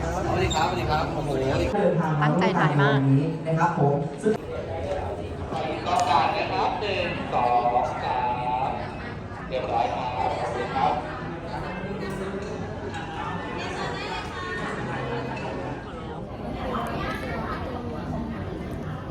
ครับสวัสดีครับสวัสดีครับโอ้โหเดินทางตั้งใจถ่ายมากวันนี้นะครับผมซึ่งต่อการนะครับหนึ่งสองสามเรียบร้อยครับขอบคุณครับ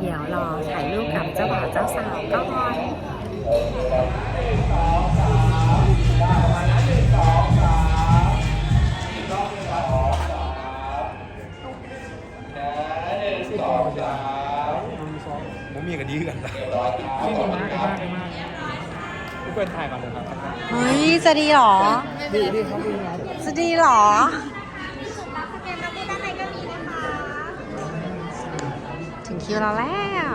เดี๋ยวรอถ่ายรูปกับเจ้าบ่าวเจ้าสาวก่อ หนึ่งสองสามผมมีกันดีกันนะเรียบร้อยครับดีมากดีมากดีมากทุกคนถ่ายก่อนเลยครับเฮ้ยจะดีเหรอ ดีดีครับดีครับจะดีเหรอถึงคิวเราแล้ว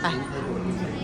ไป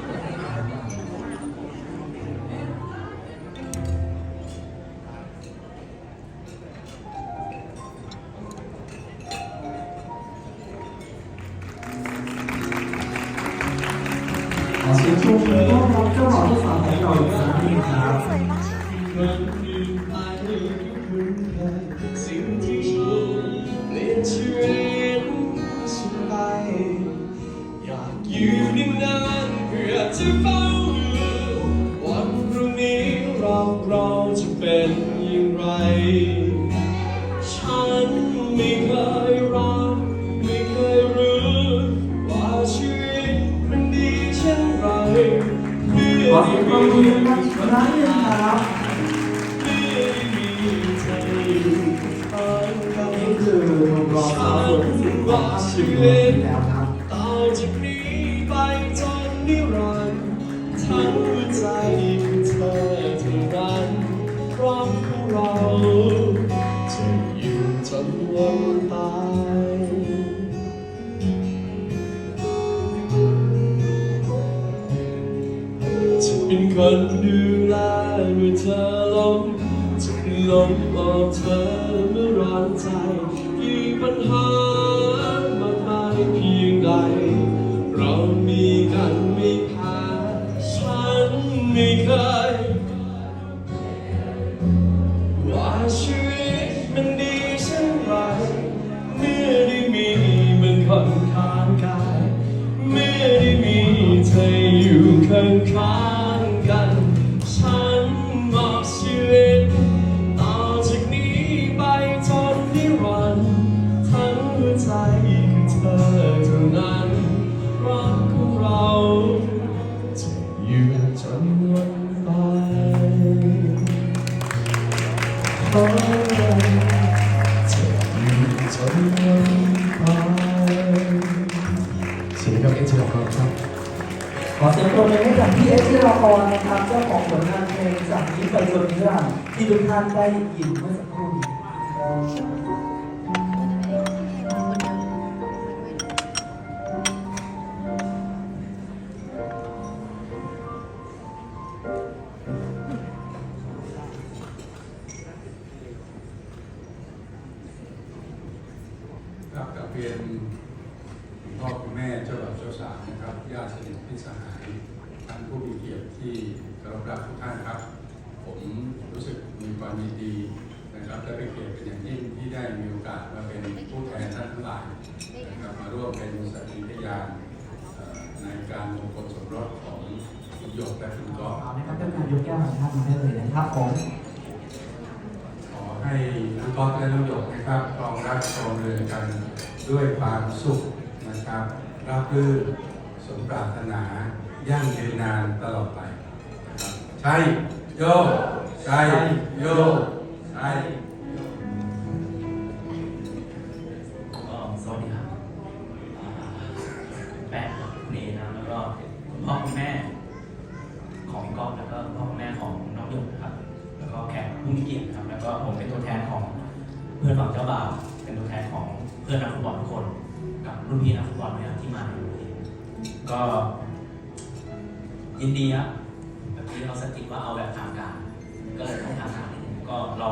สียงชมมือต้อนรับเจ้าบ่าวเจ้าสาวของเราอีกครั้งหนึงครับอยู่นานเพื่อจะเฝ้าดูวันพรุ่งนี้เราเราจะเป็นอย่างไร เสียงปรบมือดังๆอีกครั้งหนึงครับเมื่อมีเธออยู่ข้างกายนี่คือหนุ่มรอสาวสวยที่สุดาคชีวิตแล้วครับต่อจากนี้ไปจนนิรันดร์ทั้งหัวใจคือเธอเท่านั้นรักของเราจะอยู่จนวัน เธอเมื่อร้อนใจมีปัญหามากมายเพียงใด เรามีกันไม่แพ้ฉันไม่เคยว่าชีวิตมันดีเช่นไรเมื่อได้มีมันค่อนข้างกาย เมื่อได้มีเธออยู่ข้าง เสียงกับเอ็นจีละครครับขอเสียงปรบมือให้กับพี่เอสที่ลครนะครับเจ้าของผลงานเพลงจากนี้ไปจนนิรันดร์ที่ทุกท่านได้ยินเมื่อสักครู่นี้ เรียนคุณพ่อคุณแม่เจ้าบ่าวเจ้าสาวนะครับญาติสนิทพี่สหายท่านผู้มีเกียรติที่เคารพรักทุกท่านครับ ผมรู้สึกมีความยินดีนะครับและเป็นเกียรติเป็นอย่างยิ่งที่ได้มีโอกาสมาเป็นผู้แทนท่านทั้งหลายนะครับมาร่วมเป็นสักขีพยานเอ่อในการมงคลสมรสของคุณหยกและคุณก๊อฟเอานะครับท่านนายกแก้วของท่านมาได้เลยนะครับผมขอให้น้องก๊อฟและน้องหยกนะครับครองรักครองเรือนกัน ด้วยความสุขนะครับราบรื่นสมปรารถนายั่งยืนนานตลอดไปนะครับใช่โยใช่โยใช่ก็สวัสดีครับอ่าแปะครับเนนะแล้วก็คุณพ่อคุณแม่ของพี่ก๊อฟแล้วก็พ่อคุณแม่ของน้องหยกนะครับแล้วก็แขกผู้มีเกียรติครับแล้วก็ผมเป็นตัวแทนของเพื่อนฝั่งเจ้าบ่าวเป็นตัวแทนของ เพื่อนนักฟุตบอลทุกคนกับรุ่นพี่นักฟุตบอลนะครับที่มาในวันนี้ก็ยินดีครับแบบนี้เราสติว่าเอาแบบทางการ ก็เลยต้องทางการนิดนึงก็เรา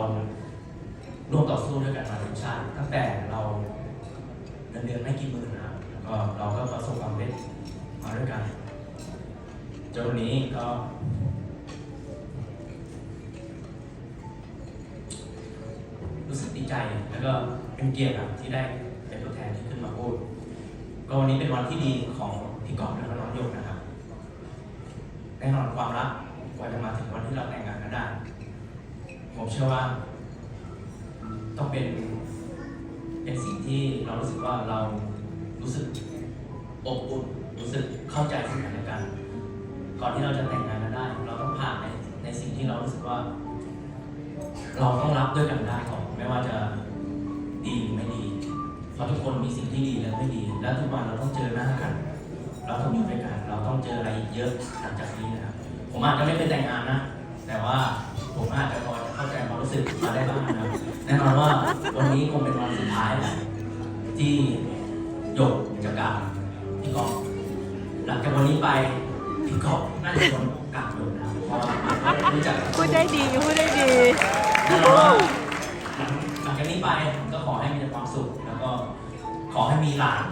ร่วมต่อสู้ด้วยกันมาทีมชาติตั้งแต่เราเงินเดือนไม่กี่หมื่นนะครับก็เราก็ประสบความสำเร็จมาด้วยกันจนวันนี้ก็ แล้วก็เป็นเกียรติครับที่ได้เป็นตัวแทนที่ขึ้นมาพูด ก็วันนี้เป็นวันที่ดีของพี่กอบและน้องโยกนะครับแน่นอนความรักกว่าจะมาถึงวันที่เราแต่งงานกันได้ ผมเชื่อว่า ต้องเป็น เป็นสิ่งที่เรารู้สึกว่าเรารู้สึกอบอุ่นรู้สึกเข้าใจซึ่งกันและกันก่อนที่เราจะแต่งงานกันได้ เราต้องผ่านในในสิ่งที่เรารู้สึกว่า เราต้องรับด้วยกันได้ก่อนไม่ว่าจะ ดีหรือไม่ดีเพราะทุกคนมีสิ่งที่ดีและไม่ดี และทุกวันเราต้องเจอหน้ากัน เราต้องอยู่ด้วยกัน เราต้องเจออะไรอีกเยอะหลังจากนี้นะครับ ผมอาจจะไม่เป็นแต่งงานนะ แต่ว่าผมอาจจะพอจะเข้าใจความรู้สึกมาได้บ้างนะครับแน่นอนว่าวันนี้คงเป็นวันสุดท้ายแหละที่หยกจะกลับพี่กอฟหลังจากวันนี้ไปพี่กอฟน่าจะโดนกลับหยกนะครับเพราะว่ารู้จักพูดได้ดีพูดได้ดีแน่นอนว่าหลังหลังจากนี้ไปก็ข อให้มีแต่ความสุข แล้วก็ขอให้มีหลาน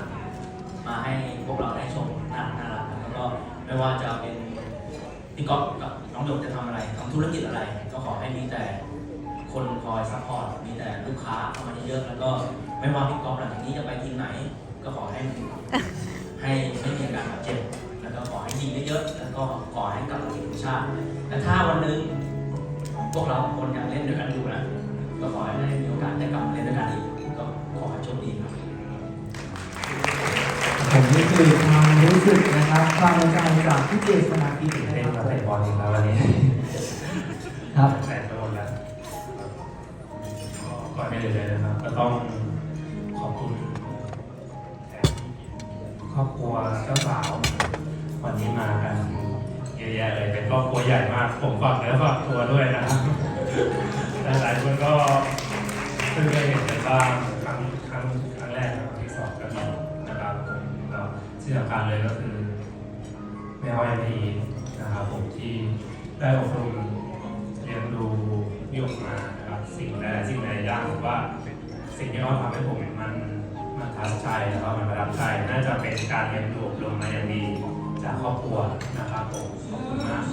มาให้พวกเราได้ชมน่าน่ารักแล้วก็ไม่ว่าจะเป็นพี่ก๊อฟกับน้องหยกจะทำอะไรทำธุรกิจอะไร ก็ขอให้มีแต่คนคอยซัพพอร์ตมีแต่ลูกค้าเข้ามาเยอะแล้วก็ไม่ว่าพี่ก๊อฟหลังจากนี้จะไปทีมไหน ก็ขอให้ให้ไม่มีอาการบาดเจ็บแล้วก็ขอให้ยิงเยอะๆแล้วก็ขอให้กลับมาทีมชาติและถ้าวันนึงพวกเราคนยังเล่นด้วยกันอยู่นะก็ขอให้ได้มีโอกาสได้กลับมาเล่นด้วยกัน ผมนี่คือความรู้สึกนะครับความในใจจากพี่เจษนากิจนะเล่นคมารับเตะบอลอีกแล้ววันนี้ครับแปดโดนแล้วก็ก่อนไปเลยเลยนะครับ ก็ต้องขอบคุณครอบครัวเจ้าสาว วันนี้มากันเยอะแยะเลยเป็นครอบครัวใหญ่มาก ผมฝากเนื้อฝากตัวด้วยนะครับหลายๆคนก็เพิ่งเคยเห็นกันบ้าง ที่สำคัญเลยก็คือแม่อ้อยพีนะครับผมที่ได้อบรมเรียนรู้ยกมานะครับสิ่งหลายๆสิ่งหลายๆอย่างผมว่าสิ่งที่เขาทำให้ผมมันมันท้าทายแล้วก็มันประทับใจน่าจะเป็นการเรียนรู้อบรมมาอย่างดีจากครอบครัวนะครับผมขอบคุณมาก